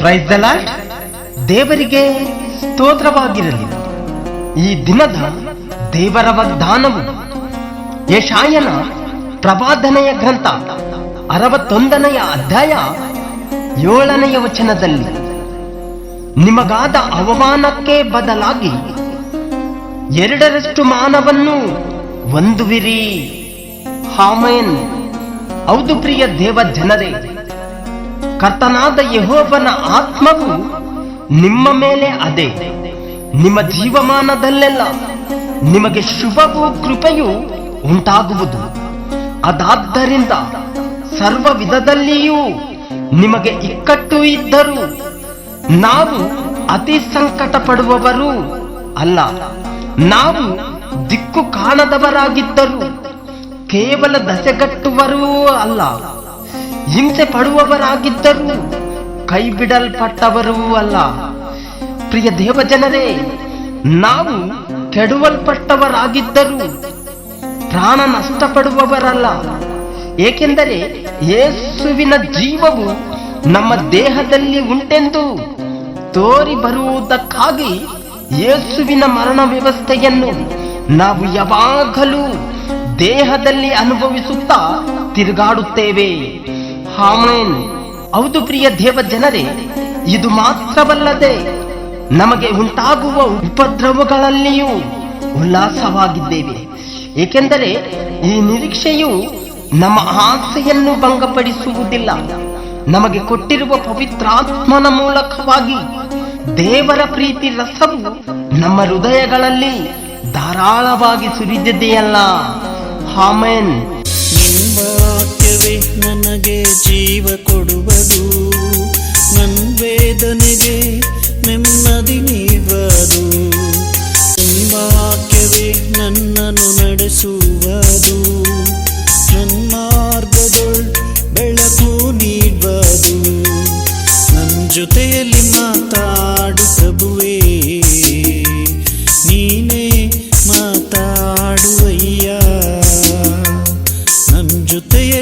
ಪ್ರೈಸಲ ದೇವರಿಗೆ ಸ್ತೋತ್ರವಾಗಿರಲಿ. ಈ ದಿನದ ದೇವರ ವಾಗ್ದಾನವು ಯಶಾಯನ ಪ್ರವಾದನೆಯ ಗ್ರಂಥ ಅರವತ್ತೊಂದನೆಯ ಅಧ್ಯಾಯ ಏಳನೆಯ ವಚನದಲ್ಲಿ ನಿಮಗಾದ ಅವಮಾನಕ್ಕೆ ಬದಲಾಗಿ ಎರಡರಷ್ಟು ಮಾನವನ್ನು ಹೊಂದುವಿರಿ. ಹಾಮೇನ್. ಹೌದು ಪ್ರಿಯ ದೇವ ಜನರೇ, ಕರ್ತನಾದ ಯಹೋವನ ಆತ್ಮವು ನಿಮ್ಮ ಮೇಲೆ ಅದೇ. ನಿಮ್ಮ ಜೀವಮಾನದಲ್ಲೆಲ್ಲ ನಿಮಗೆ ಶುಭವೂ ಕೃಪೆಯೂ ಉಂಟಾಗುವುದು. ಅದಾದ್ದರಿಂದ ಸರ್ವ ವಿಧದಲ್ಲಿಯೂ ನಿಮಗೆ ಇಕ್ಕಟ್ಟು ಇದ್ದರೂ ನಾವು ಅತಿ ಸಂಕಟ ಪಡುವವರು ಅಲ್ಲ. ನಾವು ದಿಕ್ಕು ಕಾಣದವರಾಗಿದ್ದರೂ ಕೇವಲ ದಸೆಗಟ್ಟುವರೂ ಅಲ್ಲ, ಹಿಂಸೆ ಪಡುವವರಾಗಿದ್ದರೂ ಕೈ ಬಿಡಲ್ಪಟ್ಟವರೂ ಅಲ್ಲ. ಪ್ರಿಯ ದೇವಜನರೇ, ನಾವು ಕೆಡುವಲ್ಪಟ್ಟವರಾಗಿದ್ದರೂ ಪ್ರಾಣ ನಷ್ಟಪಡುವವರಲ್ಲ. ಏಕೆಂದರೆ ಯೇಸುವಿನ ಜೀವವು ನಮ್ಮ ದೇಹದಲ್ಲಿ ಉಂಟೆಂದು ತೋರಿ ಬರುವುದಕ್ಕಾಗಿ ಯೇಸುವಿನ ಮರಣ ವ್ಯವಸ್ಥೆಯನ್ನು ನಾವು ಯಾವಾಗಲೂ ದೇಹದಲ್ಲಿ ಅನುಭವಿಸುತ್ತಾ ತಿರುಗಾಡುತ್ತೇವೆ. ಹಾಮೇನ್ ಹೌದು ಪ್ರಿಯ ದೇವ ಜನರೇ ಇದು ಮಾತ್ರವಲ್ಲದೆ ನಮಗೆ ಉಂಟಾಗುವ ಉಪದ್ರವಗಳಲ್ಲಿಯೂ ಉಲ್ಲಾಸವಾಗಿದ್ದೇವೆ. ಏಕೆಂದರೆ ಈ ನಿರೀಕ್ಷೆಯು ನಮ್ಮ ಆಸೆಯನ್ನು ಭಂಗಪಡಿಸುವುದಿಲ್ಲ. ನಮಗೆ ಕೊಟ್ಟಿರುವ ಪವಿತ್ರಾತ್ಮನ ಮೂಲಕವಾಗಿ ದೇವರ ಪ್ರೀತಿ ರಸವು ನಮ್ಮ ಹೃದಯಗಳಲ್ಲಿ ಧಾರಾಳವಾಗಿ ಸುರಿದಿದೆಯಲ್ಲ. ಹಾಮೇನ್ ನಿಂಬಾಕ್ಯವೇ ನನಗೆ ಜೀವ ಕೊಡುವುದು. ನನ್ನ ವೇದನೆಗೆ ನೆಮ್ಮದಿ ನೀವದು ನಿಂಬಾಕ್ಯವೇ ನನ್ನನ್ನು ನಡೆಸುವುದು. ನನ್ನ ಮಾರ್ಗದೊಳ್ ಬೆಳಕು ನೀಡುವುದು. ನನ್ನ ಜೊತೆಯಲ್ಲಿ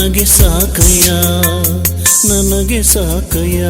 ನನಗೆ ಸಾಕಯ್ಯ ನನಗೆ ಸಾಕಯ್ಯ.